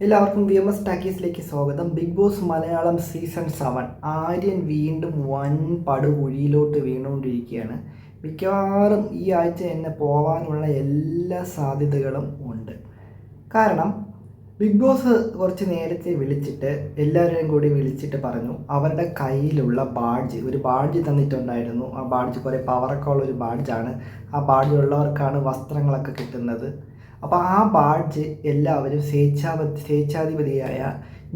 എല്ലാവർക്കും V M S ടാക്കീസിലേക്ക് സ്വാഗതം. Bigg Boss Malayalam season seven Aryan വീണ്ടും വൻ പടുകുഴിയിലോട്ട് വീണുകൊണ്ടിരിക്കുകയാണ്. മിക്കവാറും ഈ ആഴ്ച എന്നെ പോകാനുള്ള എല്ലാ സാധ്യതകളും ഉണ്ട്. കാരണം ബിഗ് ബോസ് കുറച്ച് നേരത്തെ വിളിച്ചിട്ട് എല്ലാവരെയും കൂടി വിളിച്ചിട്ട് പറഞ്ഞു അവരുടെ കയ്യിലുള്ള ബാഡ്ജ് ഒരു ബാഡ്ജ് തന്നിട്ടുണ്ടായിരുന്നു. ആ ബാഡ്ജ് കുറേ പവറൊക്കെ ഉള്ള ഒരു ബാഡ്ജാണ്. ആ ബാഡ്ജ് ഉള്ളവർക്കാണ് വസ്ത്രങ്ങളൊക്കെ കിട്ടുന്നത്. അപ്പോൾ ആ ബാഡ്ജ് എല്ലാവരും സ്വേച്ഛാപ സ്വേച്ഛാധിപതിയായ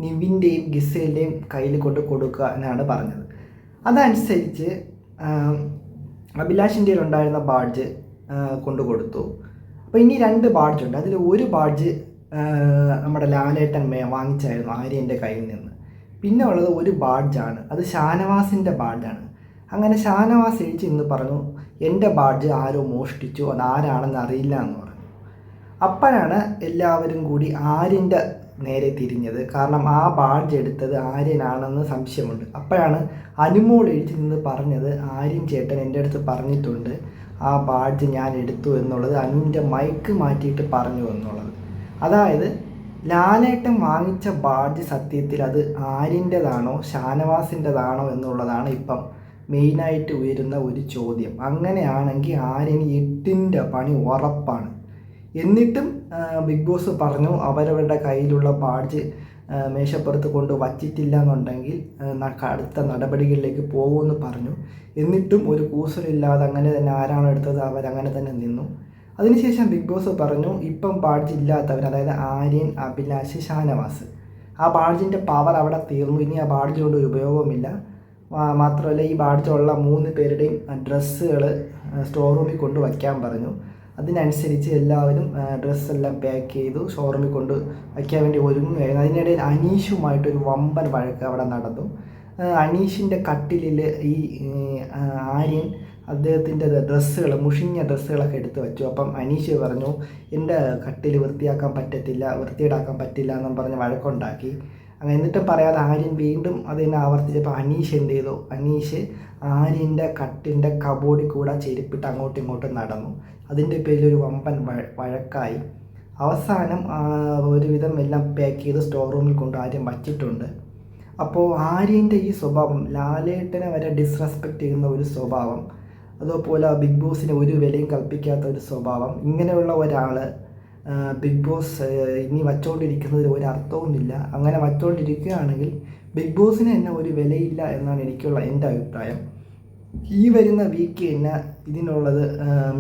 നിവിന്റെയും ഗിസേലിന്റെയും കയ്യിൽ കൊണ്ട് കൊടുക്കുക എന്നാണ് പറഞ്ഞത്. അതനുസരിച്ച് അഭിലാഷിന്റെ ഉണ്ടായിരുന്ന ബാഡ്ജ് കൊണ്ടു കൊടുത്തു. അപ്പോൾ ഇനി രണ്ട് ബാഡ്ജ് ഉണ്ട്. അതിൽ ഒരു ബാഡ്ജ് നമ്മുടെ ലാലേട്ടൻ വാങ്ങിച്ചായിരുന്നു ആര്യന്റെ കയ്യിൽ നിന്ന്. പിന്നെ ഉള്ളത് ഒരു ബാഡ്ജാണ്. അത് ഷാനവാസിന്റെ ബാഡ്ജാണ്. അങ്ങനെ ഷാനവാസ് എഴുതി ഇന്ന് പറഞ്ഞു എന്റെ ബാഡ്ജ് ആരോ മോഷ്ടിച്ചു. അത് ആരാണെന്ന് അറിയില്ല എന്ന് പറഞ്ഞു. അപ്പോഴാണ് എല്ലാവരും കൂടി ആര്യന്റെ നേരെ തിരിഞ്ഞത്. കാരണം ആ ബാഡ്ജ് എടുത്തത് ആര്യനാണെന്ന് സംശയമുണ്ട്. അപ്പോഴാണ് അനുമോൾ എഴുതി നിന്ന് പറഞ്ഞത് ആര്യൻ ചേട്ടൻ എന്റെ അടുത്ത് പറഞ്ഞിട്ടുണ്ട്. ആ ബാഡ്ജ് ഞാൻ എടുത്തു എന്നുള്ളത് അനുവിന്റെ മൈക്ക് മാറ്റിയിട്ട് പറഞ്ഞു എന്നുള്ളത്. അതായത് ലാലേട്ടൻ വാങ്ങിച്ച ബാഡ്ജ് സത്യത്തിൽ അത് ആര്യന്റെതാണോ ഷാനവാസിന്റെതാണോ എന്നുള്ളതാണ് ഇപ്പം മെയിനായിട്ട് ഉയരുന്ന ഒരു ചോദ്യം. അങ്ങനെയാണെങ്കിൽ ആര്യന് എട്ടിന്റെ പണി ഉറപ്പാണ്. എന്നിട്ടും ബിഗ് ബോസ് പറഞ്ഞു അവരവരുടെ കയ്യിലുള്ള ബാഡ്ജ് മേശപ്പുറത്ത് കൊണ്ട് വച്ചിട്ടില്ല എന്നുണ്ടെങ്കിൽ അടുത്ത നടപടികളിലേക്ക് പോകുമെന്ന് പറഞ്ഞു. എന്നിട്ടും ഒരു കൂസലില്ലാതെ അങ്ങനെ തന്നെ ആരാണ് എടുത്തത് അവരങ്ങനെ തന്നെ നിന്നു. അതിനുശേഷം ബിഗ് ബോസ് പറഞ്ഞു ഇപ്പം ബാഡ്ജ് ഇല്ലാത്തവർ അതായത് ആര്യൻ അഭിലാഷ് ഷാനവാസ് ആ ബാഡ്ജിന്റെ പവർ അവിടെ തീർന്നു. ഇനി ആ ബാഡ്ജ് കൊണ്ട് ഒരു ഉപയോഗമില്ല മാത്രമല്ല ഈ ബാഡ്ജുള്ള മൂന്ന് പേരുടെയും ഡ്രസ്സുകൾ സ്റ്റോർ റൂമിൽ കൊണ്ട് വയ്ക്കാൻ പറഞ്ഞു. അതിനനുസരിച്ച് എല്ലാവരും ഡ്രസ്സെല്ലാം പാക്ക് ചെയ്തു ഷോറൂമിൽ കൊണ്ട് വയ്ക്കാൻ വേണ്ടി ഒരുങ്ങുകയായിരുന്നു. അതിനിടയിൽ അനീഷുമായിട്ടൊരു വമ്പൻ വഴക്ക് അവിടെ നടന്നു. അനീഷിന്റെ കട്ടിലിൽ ഈ ആര്യൻ അദ്ദേഹത്തിന്റെ ഡ്രസ്സുകൾ മുഷിഞ്ഞ ഡ്രസ്സുകളൊക്കെ എടുത്ത് വെച്ചു. അപ്പം അനീഷ് പറഞ്ഞു എന്റെ കട്ടിൽ വൃത്തിയാക്കാൻ പറ്റത്തില്ല വൃത്തിയിടാക്കാൻ പറ്റില്ല എന്നും പറഞ്ഞ് വഴക്കുണ്ടാക്കി. അങ്ങനെ എന്നിട്ടും പറയാതെ ആര്യൻ വീണ്ടും അത് തന്നെ ആവർത്തിച്ചപ്പോൾ അനീഷ് എന്ത് ചെയ്തു? അനീഷ് ആര്യന്റെ കട്ടിന്റെ കബോഡി കൂടെ ചെരുപ്പിട്ട് അങ്ങോട്ടും ഇങ്ങോട്ടും നടന്നു. അതിന്റെ പേരിൽ ഒരു വമ്പൻ വഴക്കായി. അവസാനം ഒരുവിധം എല്ലാം പാക്ക് ചെയ്ത് സ്റ്റോർ റൂമിൽ കൊണ്ട് ആര്യൻ വച്ചിട്ടുണ്ട്. അപ്പോൾ ആര്യന്റെ ഈ സ്വഭാവം ലാലേട്ടനെ വരെ ഡിസ്റെസ്പെക്റ്റ് ചെയ്യുന്ന ഒരു സ്വഭാവം അതുപോലെ ബിഗ് ബോസിന് ഒരു വിലയും കൽപ്പിക്കാത്ത ഒരു സ്വഭാവം ഇങ്ങനെയുള്ള ഒരാൾ ബിഗ് ബോസ് ഇനി വച്ചുകൊണ്ടിരിക്കുന്നതിൽ ഒരു അർത്ഥവുമില്ല. അങ്ങനെ വച്ചുകൊണ്ടിരിക്കുകയാണെങ്കിൽ ബിഗ് ബോസിന് തന്നെ ഒരു വിലയില്ല എന്നാണ് എനിക്കുള്ള എന്റെ അഭിപ്രായം. ഈ വരുന്ന വീക്ക് തന്നെ ഇതിനുള്ളത്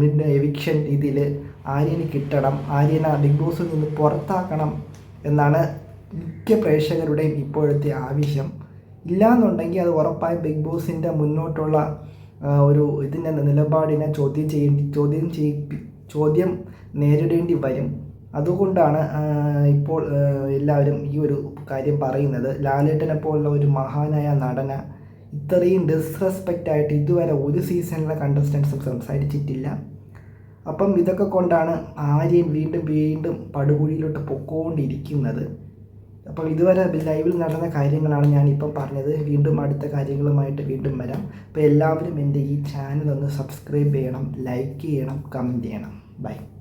മിഡ് എവിക്ഷൻ ഇതിൽ ആര്യന് കിട്ടണം. ആര്യനെ ബിഗ് ബോസിൽ നിന്ന് പുറത്താക്കണം എന്നാണ് മിക്ക പ്രേക്ഷകരുടെയും ഇപ്പോഴത്തെ ആവശ്യം. ഇല്ലാന്നുണ്ടെങ്കിൽ അത് ഉറപ്പായും ബിഗ് ബോസിന്റെ മുന്നോട്ടുള്ള ഒരു ഇതിന്റെ നിലപാടിനെ ചോദ്യം ചെയ്യേണ്ടി ചോദ്യം ചെയ്യിപ്പി ചോദ്യം നേരിടേണ്ടി വരും. അതുകൊണ്ടാണ് ഇപ്പോൾ എല്ലാവരും ഈ ഒരു കാര്യം പറയുന്നത്. ലാലേട്ടനെ പോലുള്ള ഒരു മഹാനായ നടന ഇത്രയും ഡിസ്റെസ്പെക്റ്റ് ആയിട്ട് ഇതുവരെ ഒരു സീസണിലെ കണ്ടസ്റ്റൻസും സംസാരിച്ചിട്ടില്ല. അപ്പം ഇതൊക്കെ കൊണ്ടാണ് ആരെയും വീണ്ടും വീണ്ടും പടുകുഴിയിലോട്ട് പൊക്കോണ്ടിരിക്കുന്നത്. അപ്പം ഇതുവരെ ലൈവിൽ നടന്ന കാര്യങ്ങളാണ് ഞാനിപ്പം പറഞ്ഞത്. വീണ്ടും അടുത്ത കാര്യങ്ങളുമായിട്ട് വീണ്ടും വരാം. അപ്പോൾ എല്ലാവരും എന്റെ ഈ ചാനൽ ഒന്ന് സബ്സ്ക്രൈബ് ചെയ്യണം ലൈക്ക് ചെയ്യണം കമന്റ് ചെയ്യണം. Bye.